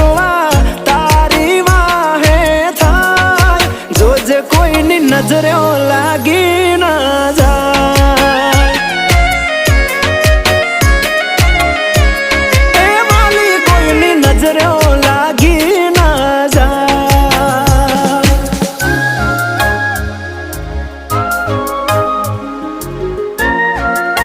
જોવા તારી વાહે થાય. જોજે કોઈની નજરે લાગી